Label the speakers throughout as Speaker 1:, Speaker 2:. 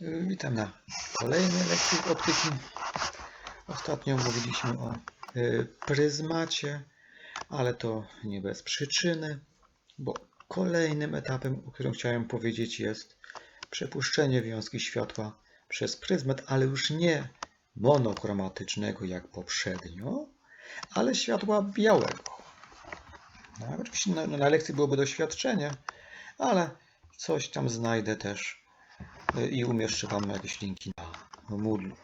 Speaker 1: Witam na kolejnej lekcji optyki. Ostatnio mówiliśmy o y, pryzmacie, ale to nie bez przyczyny, bo kolejnym etapem, o którym chciałem powiedzieć, jest przepuszczenie wiązki światła przez pryzmat, ale już nie monochromatycznego jak poprzednio, ale światła białego. No, oczywiście na, na lekcji byłoby doświadczenie, ale coś tam znajdę też i umieszczę jakieś linki na Moodle.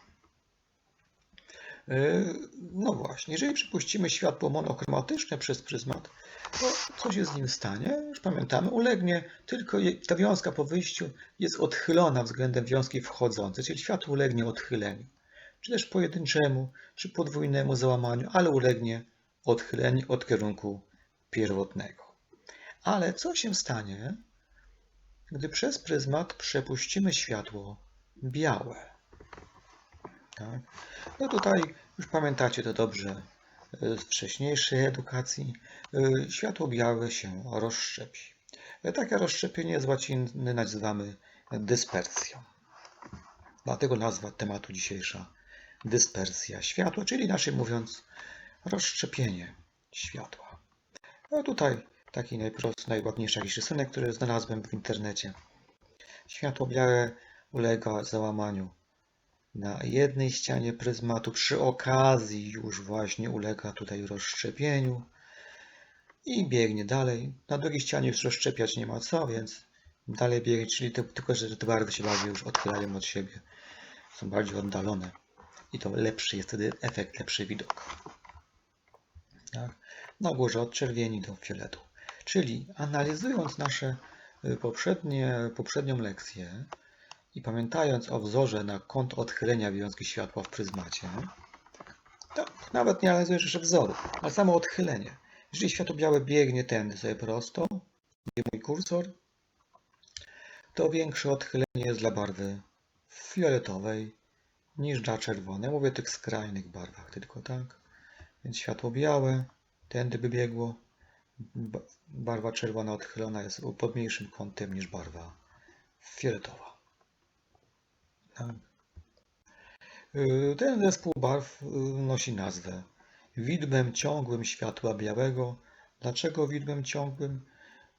Speaker 1: Y, No właśnie, jeżeli przypuścimy światło monochromatyczne przez pryzmat, to co się z nim stanie? Już pamiętamy, ulegnie tylko ta wiązka po wyjściu jest odchylona względem wiązki wchodzącej, czyli światło ulegnie odchyleniu, czy też pojedynczemu, czy podwójnemu załamaniu, ale ulegnie odchyleniu od kierunku pierwotnego. Ale co się stanie, gdy przez pryzmat przepuścimy światło białe? Tak? No tutaj już pamiętacie to dobrze z wcześniejszej edukacji. Y, Światło białe się rozszczepi. Y, Takie rozszczepienie z łaciny nazywamy dyspersją. Dlatego nazwa tematu dzisiejsza dyspersja światła, czyli inaczej mówiąc rozszczepienie światła. No tutaj taki najprostszy, najładniejszy jakiś rysunek, który znalazłem w internecie. Światło białe ulega załamaniu na jednej ścianie pryzmatu, przy okazji już właśnie ulega tutaj rozszczepieniu i biegnie dalej. Na drugiej ścianie już rozszczepiać nie ma co, więc dalej biegnie, czyli tylko, że te barwy się bardziej już odchylają od siebie, są bardziej oddalone i to lepszy jest wtedy efekt, lepszy widok. Tak? Na górze od czerwieni do fioletu. Czyli analizując nasze y, poprzednie, poprzednią lekcję i pamiętając o wzorze na kąt odchylenia wiązki światła w pryzmacie, to nawet nie analizujesz jeszcze wzoru, ale samo odchylenie. Jeżeli światło białe biegnie tędy sobie prosto, gdzie mój kursor, to większe odchylenie jest dla barwy fioletowej niż dla czerwonej. Mówię o tych skrajnych barwach tylko, tak? Więc światło białe tędy by biegło, barwa czerwona odchylona jest pod mniejszym kątem niż barwa fioletowa. Tak. Y, Ten zespół barw y, nosi nazwę widmem ciągłym światła białego. Dlaczego widmem ciągłym?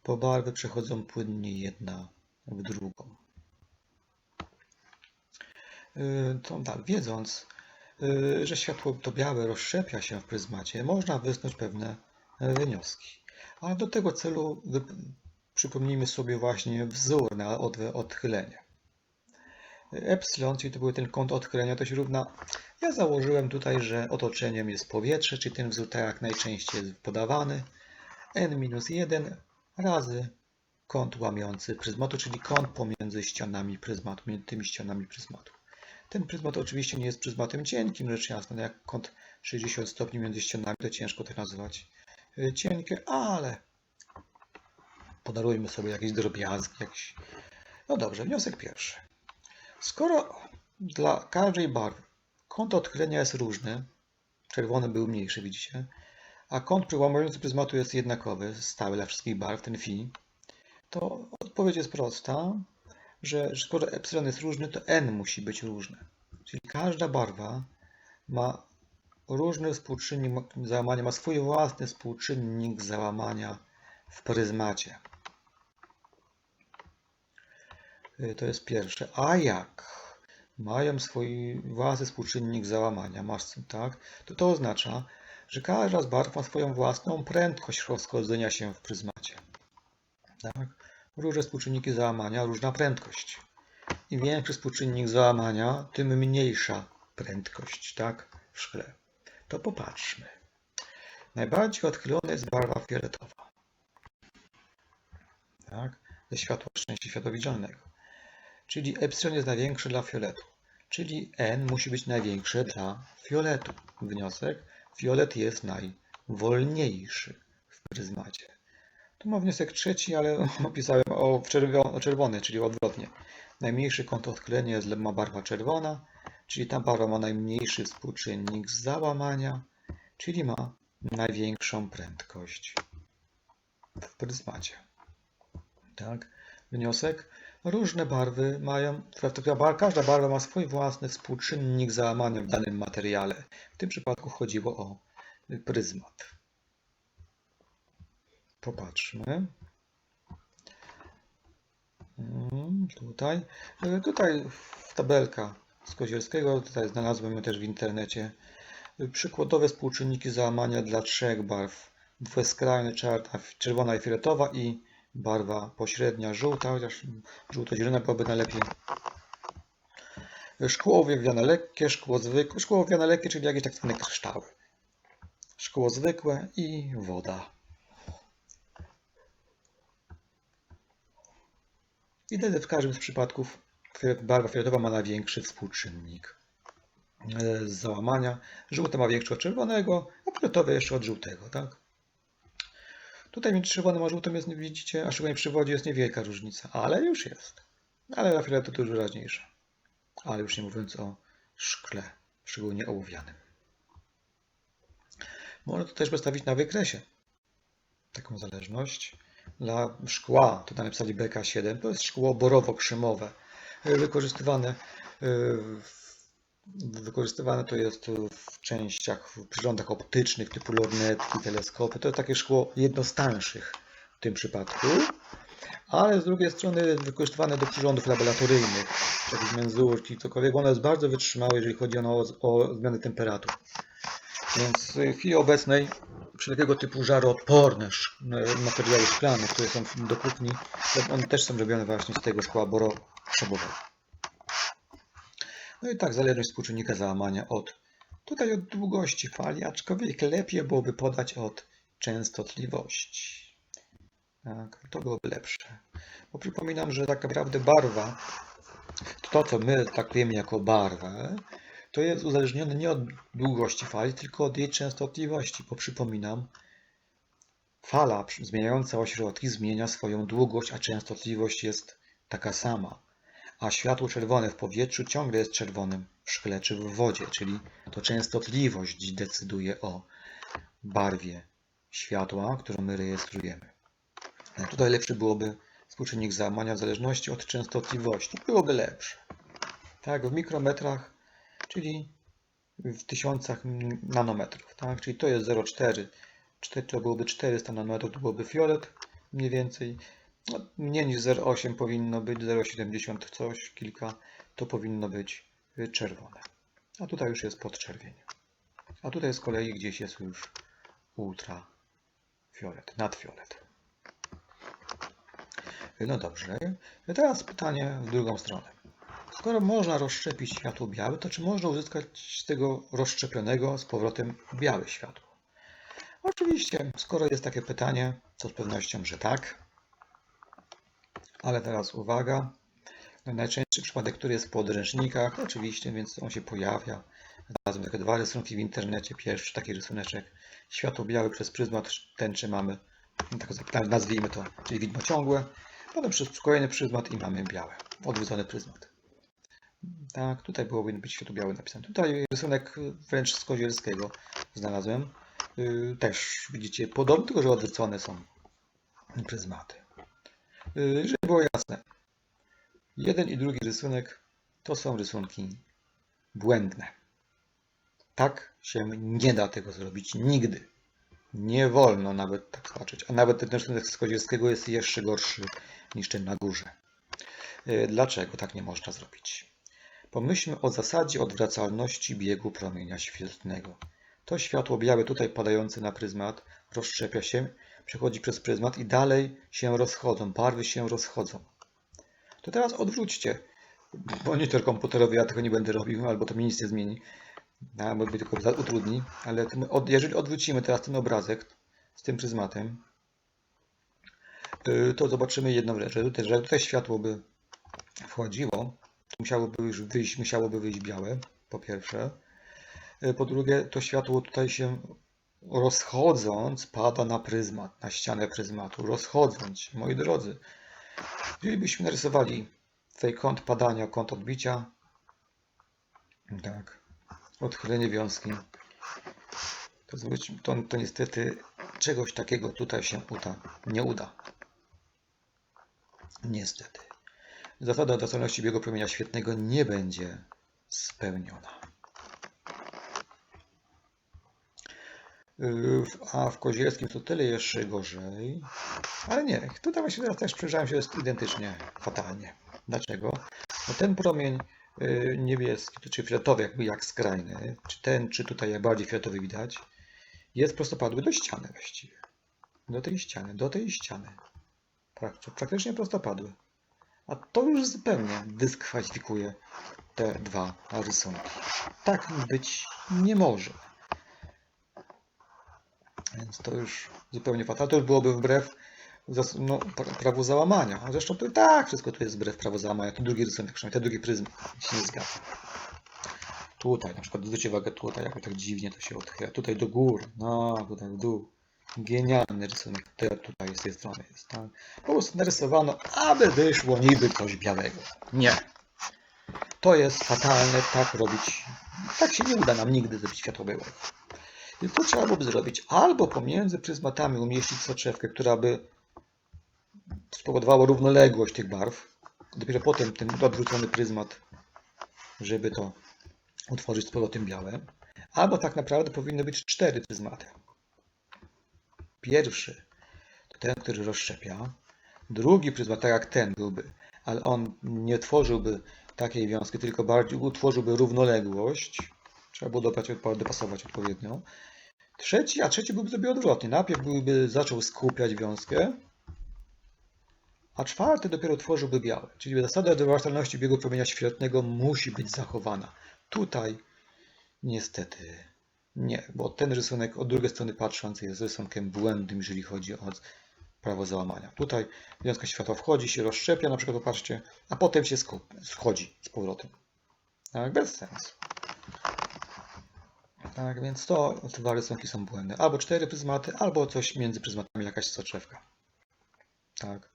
Speaker 1: Bo barwy przechodzą płynnie jedna w drugą. Y, To tak, wiedząc, że światło to białe rozszczepia się w pryzmacie, można wysnuć pewne wnioski. Ale do tego celu przypomnijmy sobie właśnie wzór na od- odchylenie. Epsilon, czyli to był ten kąt odchylenia, to się równa. Ja założyłem tutaj, że otoczeniem jest powietrze, czyli ten wzór tak jak najczęściej jest podawany. n-1 razy kąt łamiący pryzmatu, czyli kąt pomiędzy ścianami pryzmatu, między tymi ścianami pryzmatu. Ten pryzmat oczywiście nie jest pryzmatem cienkim, rzecz jasna, jak kąt 60 stopni między ścianami, to ciężko to nazywać y, cienkie, ale podarujmy sobie jakieś drobiazgi, jakieś... No dobrze, wniosek pierwszy. Skoro dla każdej barwy kąt odchylenia jest różny, czerwony był mniejszy, widzicie, a kąt przełamujący pryzmatu jest jednakowy, stały dla wszystkich barw, ten phi, to odpowiedź jest prosta, że skoro epsilon jest różny, to n musi być różny. Czyli każda barwa ma różny współczynnik załamania, ma swój własny współczynnik załamania w pryzmacie. Y, To jest pierwsze. A jak mają swój własny współczynnik załamania, masy, tak? To to oznacza, że każda z barw ma swoją własną prędkość rozchodzenia się w pryzmacie. Tak? Różne współczynniki załamania, różna prędkość. Im większy współczynnik załamania, tym mniejsza prędkość, tak? W szkle. To popatrzmy. Najbardziej odchylona jest barwa fioletowa. Tak? Ze światła szczęścia światłowidzialnego. Czyli epsilon jest największy dla fioletu. Czyli n musi być największe dla fioletu. Wniosek: fiolet jest najwolniejszy w pryzmacie. Tu mam wniosek trzeci, ale opisałem o czerwony, czyli odwrotnie. Najmniejszy kąt odchylenia jest ma barwa czerwona, czyli ta barwa ma najmniejszy współczynnik załamania, czyli ma największą prędkość w pryzmacie. Tak? Wniosek? różne barwy mają, każda barwa ma swój własny współczynnik załamania w danym materiale. W tym przypadku chodziło o pryzmat. Popatrzmy. Mm, Tutaj, E, tutaj tabelka z Kozielskiego, tutaj znalazłem ją też w internecie. Przykładowe współczynniki załamania dla trzech barw. Dwuskrajny czarna, czerwona i fioletowa i barwa pośrednia żółta, chociaż żółto-zielona byłaby najlepiej. Szkło owiewne lekkie, szkło zwykłe, szkło owiewne lekkie, czyli jakieś tak zwane kryształy. Szkło zwykłe i woda. I wtedy w każdym z przypadków barwa fioletowa ma największy współczynnik e, załamania. Żółte ma większy od czerwonego, a fioletowe jeszcze od żółtego, tak? Tutaj między czerwonym a żółtym jest, widzicie, a szczególnie przy wodzie jest niewielka różnica, ale już jest. Ale na fioletu to już wyraźniejsza. Ale już nie mówiąc o szkle, szczególnie ołowianym. Można to też przedstawić na wykresie. Taką zależność. Dla szkła, tutaj napisali BK7, to jest szkło borowo-krzymowe. Wykorzystywane, w- wykorzystywane to jest w częściach, w przyrządach optycznych typu lornetki, teleskopy. To jest takie szkło jedno z tańszych w tym przypadku, ale z drugiej strony wykorzystywane do przyrządów laboratoryjnych, jakieś menzurki, cokolwiek. Ono jest bardzo wytrzymałe, jeżeli chodzi o, o zmiany temperatur. Więc w chwili obecnej wszelkiego typu żaroodporne materiały szklane, które są do kuchni, one też są robione właśnie z tego szkła No i tak, zależność współczynnika załamania od tutaj od długości fali, aczkolwiek lepiej byłoby podać od częstotliwości. Tak, to byłoby lepsze. Bo przypominam, że tak naprawdę barwa, to co my traktujemy jako barwę, to jest uzależnione nie od długości fali, tylko od jej częstotliwości, bo przypominam, fala zmieniająca ośrodki zmienia swoją długość, a częstotliwość jest taka sama. A światło czerwone w powietrzu ciągle jest czerwonym w szkle czy w wodzie, czyli to częstotliwość decyduje o barwie światła, którą my rejestrujemy. E, Tutaj lepszy byłoby współczynnik załamania w zależności od częstotliwości. Byłoby lepsze. Tak, w mikrometrach, czyli w tysiącach nanometrów. Tak? Czyli to jest 0,4. 4 to byłoby 400 nanometrów, to byłoby fiolet mniej więcej. Mniej niż 0,8 powinno być, 0,70 coś, kilka, to powinno być y, czerwone. A tutaj już jest podczerwień. A tutaj z kolei gdzieś jest już ultrafiolet, nadfiolet. No dobrze. Teraz pytanie w drugą stronę. Skoro można rozszczepić światło białe, to czy można uzyskać z tego rozszczepionego z powrotem białe światło? Oczywiście, skoro jest takie pytanie, to z pewnością, że tak. Ale teraz uwaga. Najczęstszy przypadek, który jest w podręcznikach, oczywiście, więc on się pojawia. Znalazłem takie dwa rysunki w internecie. Pierwszy taki rysuneczek. Światło białe przez pryzmat tęczy mamy, no tak zapytałem, nazwijmy to, czyli widmo ciągłe. Potem przez kolejny pryzmat i mamy białe, odwrócony pryzmat. Tak, tutaj byłoby być światło białe napisane. Tutaj rysunek wręcz z Kozielskiego znalazłem. Yy, Też widzicie podobny, tylko że odwrócone są pryzmaty. Yy, Żeby było jasne, jeden i drugi rysunek to są rysunki błędne. Tak się nie da tego zrobić nigdy. Nie wolno nawet tak patrzeć. A nawet ten rysunek z Kozielskiego jest jeszcze gorszy niż ten na górze. Yy, Dlaczego tak nie można zrobić? Pomyślmy o zasadzie odwracalności biegu promienia świetlnego. To światło białe tutaj padające na pryzmat rozszczepia się, przechodzi przez pryzmat i dalej się rozchodzą, barwy się rozchodzą. To teraz odwróćcie monitor komputerowy, ja tego nie będę robił, albo to mi nic nie zmieni, albo mi tylko utrudni, ale jeżeli odwrócimy teraz ten obrazek z tym pryzmatem, yy, to zobaczymy jedną rzecz, że tutaj, że tutaj światło by wchodziło, to musiałoby już wyjść, musiałoby wyjść białe, po pierwsze. E, Po drugie, to światło tutaj się rozchodząc pada na pryzmat, na ścianę pryzmatu. Rozchodząc moi drodzy. Jeżeli byśmy narysowali tutaj kąt padania, kąt odbicia, tak, odchylenie wiązki, to, to, to niestety czegoś takiego tutaj się uda, nie uda. Niestety. zasada odwracalności biegu promienia świetnego nie będzie spełniona. Yy, w- A w Kozielskim to tyle jeszcze gorzej. Ale nie, tutaj właśnie teraz też przyjrzałem się, jest identycznie fatalnie. Dlaczego? Bo ten promień yy, niebieski, czy fioletowy jakby jak skrajny, czy ten, czy tutaj bardziej fioletowy widać, jest prostopadły do ściany właściwie. Do tej ściany, do tej ściany. Prak- Praktycznie prostopadły. A to już zupełnie dyskwalifikuje te dwa rysunki. Tak być nie może. Więc to już zupełnie fatalne. To już byłoby wbrew no, pra- prawu załamania. A zresztą to i tak wszystko tu jest wbrew prawu załamania. To drugi rysunek, przynajmniej ten drugi pryzm się nie zgadza. Tutaj, na przykład zwróćcie uwagę tutaj, jak tak dziwnie to się odchyla. Tutaj do góry, no tutaj w dół. Genialny rysunek. Tutaj, tutaj z tej strony jest. Tak? Po prostu narysowano, aby wyszło niby coś białego. Nie. To jest fatalne, tak robić. Tak się nie uda nam nigdy zrobić światłowego. Więc trzeba byłoby zrobić albo pomiędzy pryzmatami umieścić soczewkę, która by spowodowała równoległość tych barw. Dopiero potem ten odwrócony pryzmat, żeby to utworzyć z powrotem białe. Albo tak naprawdę powinny być cztery pryzmaty. Pierwszy to ten, który rozszczepia. Drugi pryzmat, tak jak ten byłby, ale on nie tworzyłby takiej wiązki, tylko bardziej utworzyłby równoległość. Trzeba było dobrać, dopasować odpowiednio. Trzeci, a trzeci byłby sobie odwrotnie. Najpierw byłby zaczął skupiać wiązkę, a czwarty dopiero tworzyłby białe. Czyli zasada odwracalności biegu promienia świetlnego musi być zachowana. Tutaj niestety nie, bo ten rysunek od drugiej strony patrząc jest rysunkiem błędnym, jeżeli chodzi o prawo załamania. Tutaj wiązka światła wchodzi, się rozszczepia, na przykład popatrzcie, a potem się schodzi z powrotem. Tak, bez sensu. Tak, więc to dwa rysunki są błędne. Albo cztery pryzmaty, albo coś między pryzmatami, jakaś soczewka. Tak.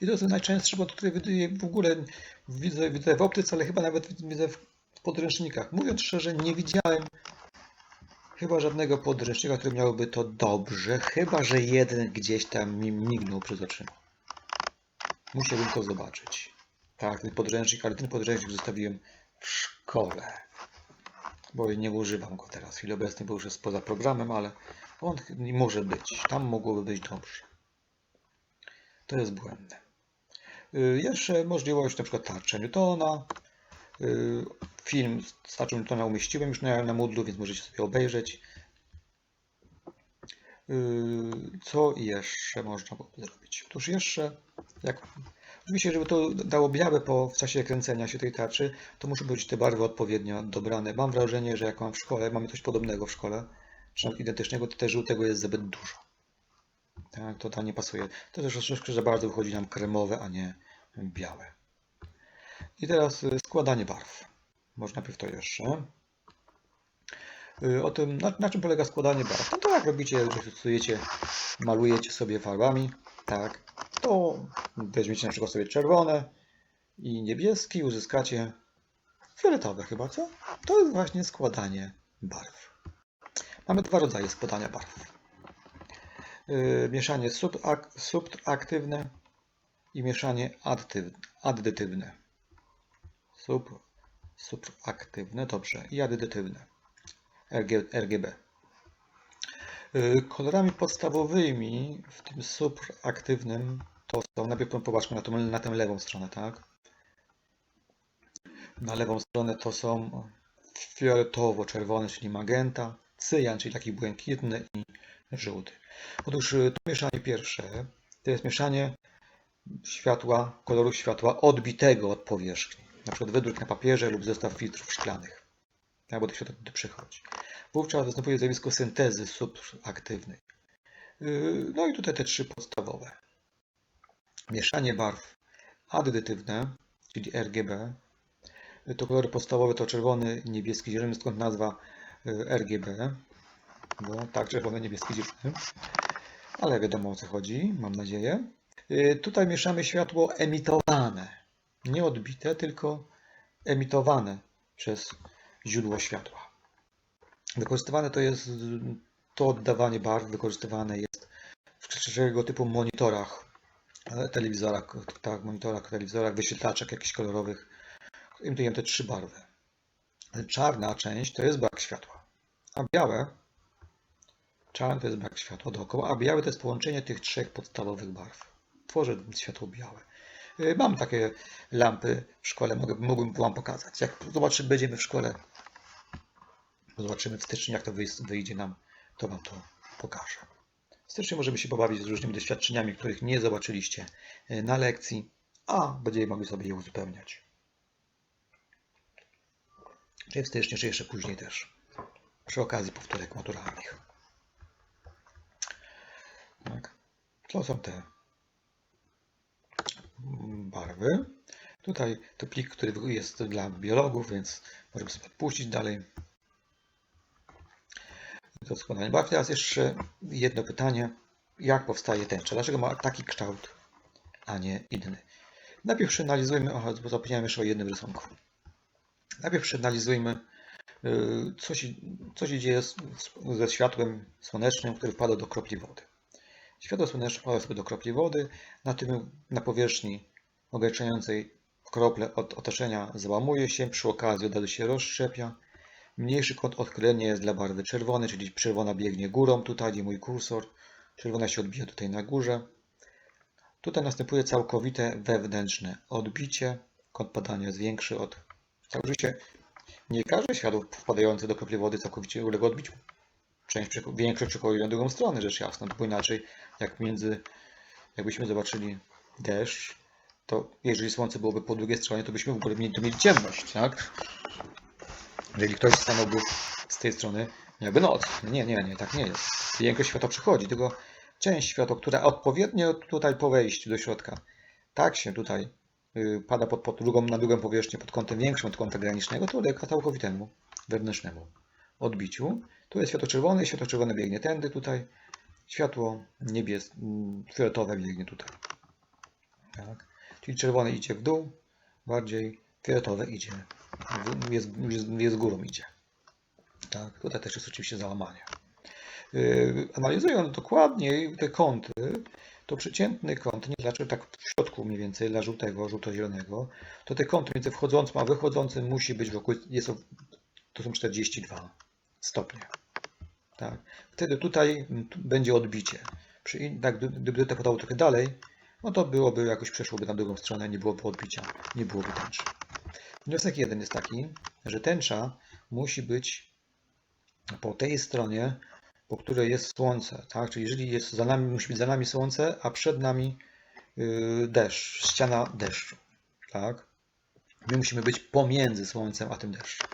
Speaker 1: I to jest najczęstsze, bo tutaj w ogóle widzę, widzę w optyce, ale chyba nawet widzę w podręcznikach. Mówiąc szczerze, nie widziałem chyba żadnego podręcznika, który miałby to dobrze, chyba że jeden gdzieś tam mi mignął przed oczyma. Musiałbym to zobaczyć. Tak, ten podręcznik, ale ten podręcznik zostawiłem w szkole bo nie używam go teraz. W chwili obecnej, bo już jest poza programem, ale on może być. Tam mogłoby być dobrze. To jest błędne. Y, Jeszcze możliwość na przykład tarczy Newtona. Y, Film z tarczą Newtona umieściłem już na, na Moodle, więc możecie sobie obejrzeć. Y, Co jeszcze można byłoby zrobić? Otóż jeszcze, jak Oczywiście, żeby to dało białe po, w czasie kręcenia się tej tarczy, to muszą być te barwy odpowiednio dobrane. Mam wrażenie, że jak mam w szkole, mamy coś podobnego w szkole, czy identycznego, to też żółtego jest zbyt dużo. Tak, to tam nie pasuje. To też troszeczkę za bardzo wychodzi nam kremowe, a nie białe. I teraz y, składanie barw. Może najpierw to jeszcze. Y, O tym, na, na czym polega składanie barw? No to jak robicie, że stosujecie, malujecie sobie farbami, tak, to weźmiecie na przykład sobie czerwone i niebieski, uzyskacie fioletowe chyba, co? To jest właśnie składanie barw. Mamy dwa rodzaje składania barw. Yy, mieszanie subak subaktywne i mieszanie addytyw- addytywne. Sub, subaktywne, dobrze, i addytywne. RG, RGB. Y, Kolorami podstawowymi w tym subaktywnym to są, najpierw popatrzmy na, na tę lewą stronę, tak? Na lewą stronę to są fioletowo-czerwony, czyli magenta, cyjan, czyli taki błękitny i żółty. Otóż y, to mieszanie pierwsze to jest mieszanie światła, koloru światła odbitego od powierzchni. Na przykład wydruk na papierze lub zestaw filtrów szklanych. Tak, bo światło tu przychodzi. Wówczas następuje zjawisko syntezy subaktywnej. Yy, No i tutaj te trzy podstawowe. Mieszanie barw addytywne, czyli RGB. To kolory podstawowe to czerwony, niebieski, zielony, skąd nazwa yy, RGB. Bo tak, czerwony, niebieski, zielony. Ale wiadomo o co chodzi, mam nadzieję. Yy, Tutaj mieszamy światło emitowane. Nie odbite, tylko emitowane przez źródło światła. Wykorzystywane to jest to oddawanie barw, wykorzystywane jest w wszelkiego typu monitorach e, telewizorach, tak, monitorach, telewizorach, wyświetlaczach jakichś kolorowych. Imitujemy te trzy barwy. Czarna część to jest brak światła, a białe, czarne to jest brak światła dookoła, a białe to jest połączenie tych trzech podstawowych barw. Tworzy światło białe. Y, Mam takie lampy w szkole, mogę, mógłbym Wam pokazać. Jak zobaczymy, będziemy w szkole, zobaczymy w styczniu, jak to wyjdzie nam, to Wam to pokażę. W styczniu możemy się pobawić z różnymi doświadczeniami, których nie zobaczyliście y, na lekcji, a będziemy mogli sobie je uzupełniać. Czy w styczniu, czy jeszcze później też. Przy okazji powtórek maturalnych. Tak. To są te barwy. Tutaj to plik, który jest dla biologów, więc możemy sobie odpuścić dalej. To składanie. Teraz jeszcze jedno pytanie. Jak powstaje tęcza? Dlaczego ma taki kształt, a nie inny? Najpierw przeanalizujmy, bo zapomniałem jeszcze o jednym rysunku. Najpierw przeanalizujmy, y, co się, co się dzieje z, ze światłem słonecznym, które wpada do kropli wody. Światło słoneczne sobie do kropli wody, na tym na powierzchni ograniczającej krople od otoczenia załamuje się, przy okazji od razu się rozszczepia. Mniejszy kąt odchylenia jest dla barwy czerwonej, czyli czerwona biegnie górą, tutaj gdzie mój kursor. Czerwona się odbija tutaj na górze. Tutaj następuje całkowite wewnętrzne odbicie. Kąt padania jest większy od. Oczywiście nie każde światło wpadające do kropli wody całkowicie ulega odbiciu. Część, większość przechodzi na drugą stronę, rzecz jasna, bo inaczej jak między, jakbyśmy zobaczyli deszcz, to jeżeli słońce byłoby po drugiej stronie, to byśmy w ogóle mieli, mieli ciemność, tak? Jeżeli ktoś stanąłby z tej strony, miałby noc. Nie, nie, nie, tak nie jest. Większość światła przychodzi, tylko część światła, która odpowiednio tutaj po wejściu do środka, tak się tutaj y, pada pod, pod drugą, na drugą powierzchnię pod kątem większym od kąta granicznego, to ulega całkowitemu wewnętrznemu odbiciu. Tu jest światło czerwone, światło czerwone biegnie tędy tutaj, światło niebies, fioletowe biegnie tutaj. Tak. Czyli czerwone idzie w dół, bardziej fioletowe idzie, jest, jest, jest górą idzie. Tak. Tutaj też jest oczywiście załamanie. Yy, Analizując dokładniej te kąty, to przeciętny kąt, nie znaczy tak w środku mniej więcej dla żółtego, żółto-zielonego, to te kąty między wchodzącym a wychodzącym musi być wokół, jest, to są 42 stopnie. Tak. Wtedy tutaj tu będzie odbicie. Tak, gdy- gdyby to padało trochę dalej, no to byłoby jakoś przeszłoby na drugą stronę, nie byłoby odbicia, nie byłoby tęczy. Wniosek jeden jest taki, że tęcza musi być po tej stronie, po której jest słońce, tak? Czyli jeżeli jest za nami, musi być za nami słońce, a przed nami yy, deszcz, ściana deszczu, tak? My musimy być pomiędzy słońcem a tym deszczem.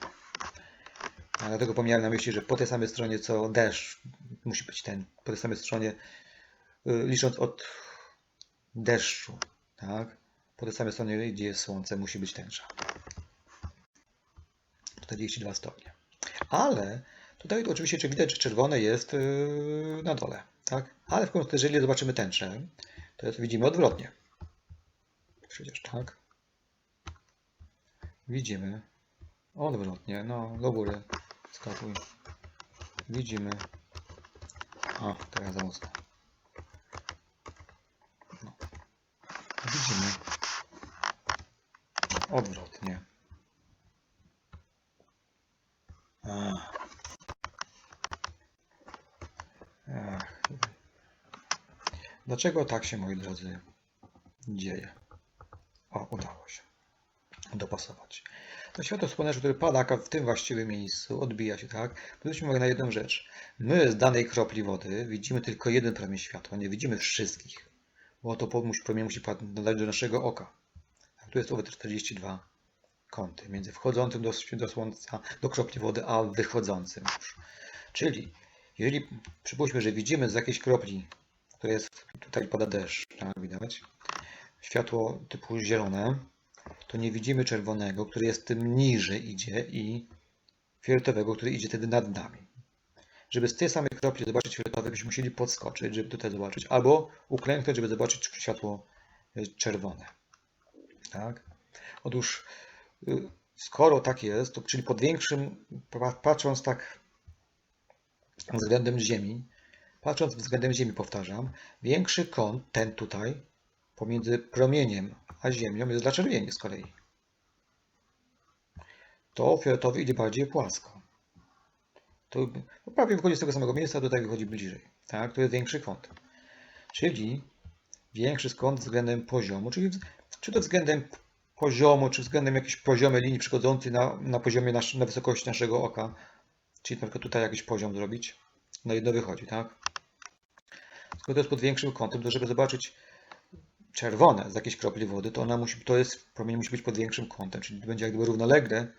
Speaker 1: Dlatego pomijałem na myśli, że po tej samej stronie co deszcz musi być ten, po tej samej stronie, yy, licząc od deszczu, tak? Po tej samej stronie, gdzie jest słońce, musi być tęcza. 42 stopnie. Ale tutaj to oczywiście czy widać, że czerwone jest yy, na dole, tak? Ale w końcu, jeżeli zobaczymy tęczę, to widzimy odwrotnie. Przecież tak. Widzimy odwrotnie, no do góry skakuj. Widzimy. A, teraz za mocno. No. Widzimy odwrotnie. Ach. Ach. Dlaczego tak się, moi drodzy, dzieje? O, udało się dopasować. To światło słoneczne, które pada w tym właściwym miejscu, odbija się, tak? Zwróćmy uwagę na jedną rzecz. My z danej kropli wody widzimy tylko jeden promień światła, nie widzimy wszystkich, bo to promień musi padać do naszego oka. A tu jest owe 42 kąty między wchodzącym do, do słońca, do kropli wody, a wychodzącym już. Czyli, jeżeli przypuśćmy, że widzimy z jakiejś kropli, która jest, tutaj pada deszcz, tak widać, światło typu zielone, to nie widzimy czerwonego, który jest tym niżej idzie i fioletowego, który idzie wtedy nad nami. Żeby z tej samej kropli zobaczyć fioletowy, byśmy musieli podskoczyć, żeby tutaj zobaczyć, albo uklęknąć, żeby zobaczyć światło y, czerwone. Tak? Otóż y, skoro tak jest, to czyli pod większym, pa- patrząc tak względem Ziemi, patrząc względem Ziemi, powtarzam, większy kąt, ten tutaj, pomiędzy promieniem a Ziemią jest dla czerwieni z kolei. To fioletowy idzie bardziej płasko. To prawie wychodzi z tego samego miejsca, tutaj wychodzi bliżej. Tak? To jest większy kąt. Czyli większy kąt względem poziomu, czyli czy to względem poziomu, czy względem jakiejś poziomej linii przychodzącej na, na poziomie, nasz, na wysokości naszego oka. Czyli na przykład tutaj jakiś poziom zrobić. Na jedno wychodzi, tak? Skoro to jest pod większym kątem, to żeby zobaczyć czerwone z jakiejś kropli wody, to ona musi, to jest, promień musi być pod większym kątem, czyli będzie jak gdyby równolegle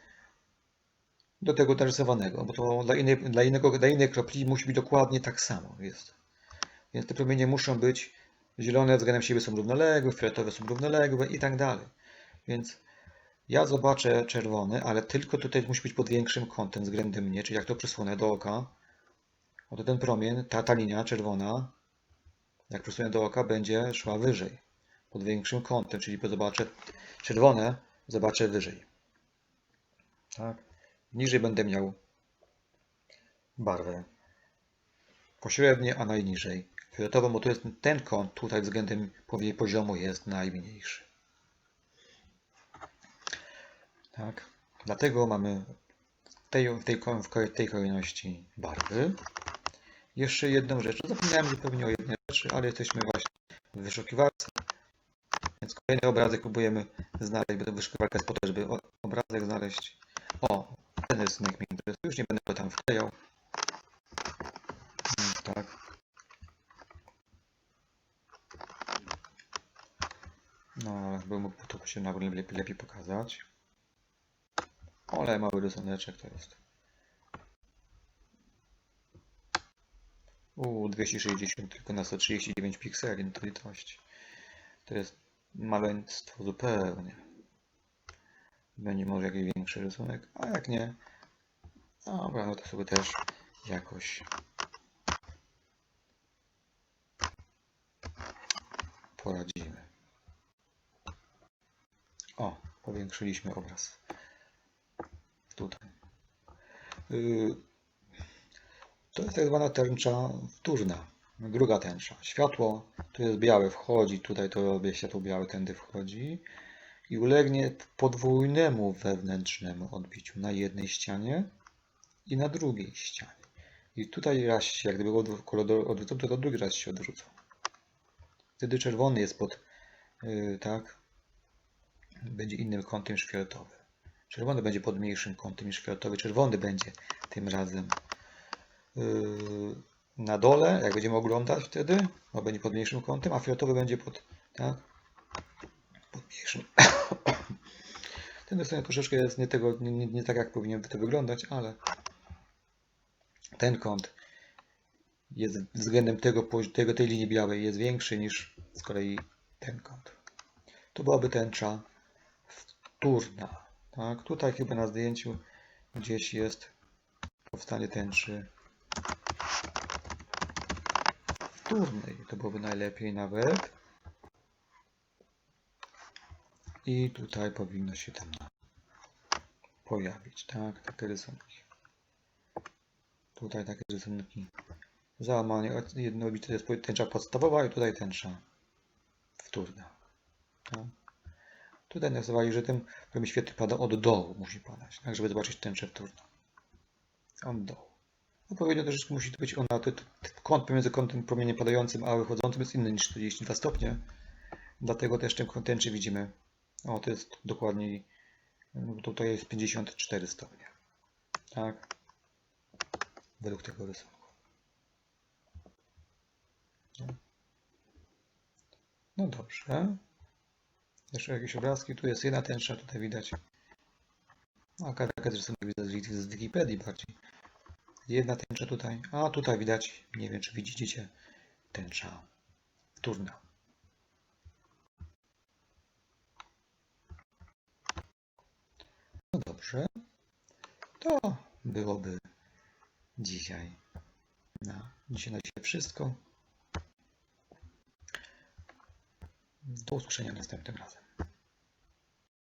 Speaker 1: do tego narysowanego, bo to dla innej, dla, innego, dla innej kropli musi być dokładnie tak samo. Jest. Więc te promienie muszą być zielone względem siebie są równoległe, fioletowe są równoległe i tak dalej. Więc ja zobaczę czerwony, ale tylko tutaj musi być pod większym kątem względem mnie, czyli jak to przysłonę do oka, oto ten promień, ta, ta linia czerwona, jak przysłonę do oka, będzie szła wyżej, pod większym kątem, czyli zobaczę czerwone, zobaczę wyżej. Tak? Niżej będę miał barwę pośrednie, a najniżej fioletową, bo to jest ten kąt tutaj względem poziomu jest najmniejszy. Tak. Dlatego mamy w tej, w tej, w tej kolejności barwy. Jeszcze jedną rzecz. Zapomniałem zupełnie o jednej rzeczy, ale jesteśmy właśnie w wyszukiwarce. Więc kolejny obrazek próbujemy znaleźć, bo to wyszukiwarka jest po to, żeby obrazek znaleźć. O, ten rysunek mnie interesuje. Już nie będę go tam wklejał. Więc tak. No, bym mógł to się nawet lepiej, lepiej pokazać. Ale mały rysuneczek to jest. U 260 tylko na 139 pikseli, to litości. To jest maleństwo zupełnie. Będzie może jakiś większy rysunek, a jak nie, dobra, no to sobie też jakoś poradzimy. O, powiększyliśmy obraz. Tutaj. Yy, To jest tak zwana tęcza wtórna. Druga tęcza. Światło, tu jest białe, wchodzi, tutaj to robię światło białe, tędy wchodzi i ulegnie podwójnemu wewnętrznemu odbiciu na jednej ścianie i na drugiej ścianie. I tutaj raz się, jak gdyby kolor odwrócą, to, to drugi raz się odwrócą. Wtedy czerwony jest pod, yy, tak, będzie innym kątem niż. Czerwony będzie pod mniejszym kątem niż fioletowy. Czerwony będzie tym razem yy, na dole, jak będziemy oglądać wtedy, bo będzie pod mniejszym kątem, a fioletowy będzie pod, tak, pod mniejszym. Ten rysunek troszeczkę jest nie, tego, nie, nie, nie tak, jak powinien to wyglądać, ale ten kąt jest względem tego, tego, tej linii białej jest większy niż z kolei ten kąt. To byłaby tęcza wtórna. Tak? Tutaj chyba na zdjęciu gdzieś jest powstanie tęczy wtórnej. To byłoby najlepiej nawet. I tutaj powinno się tam pojawić, tak? Takie rysunki. Tutaj takie rysunki. Załamanie jednolite to jest tęcza podstawowa i tutaj tęcza wtórna. Tak? Tutaj nazywali, że ten świetny pada od dołu, musi padać, tak, żeby zobaczyć tęczę wtórną. Od dołu. Odpowiednio troszeczkę musi to być ona, to, to, kąt pomiędzy kątem promieniem padającym a wychodzącym jest inny niż 42 stopnie. Dlatego też tę tęczę widzimy. O, to jest dokładniej, no, tutaj jest 54 stopnie. Tak? Według tego rysunku. No, no dobrze. Jeszcze jakieś obrazki. Tu jest jedna tęcza, tutaj widać. A taka rysunek widać z Wikipedii bardziej. Jedna tęcza tutaj, a tutaj widać, nie wiem czy widzicie, tęcza wtórna. No dobrze, to byłoby dzisiaj na dzisiaj na dzisiaj wszystko. Do usłyszenia następnym razem.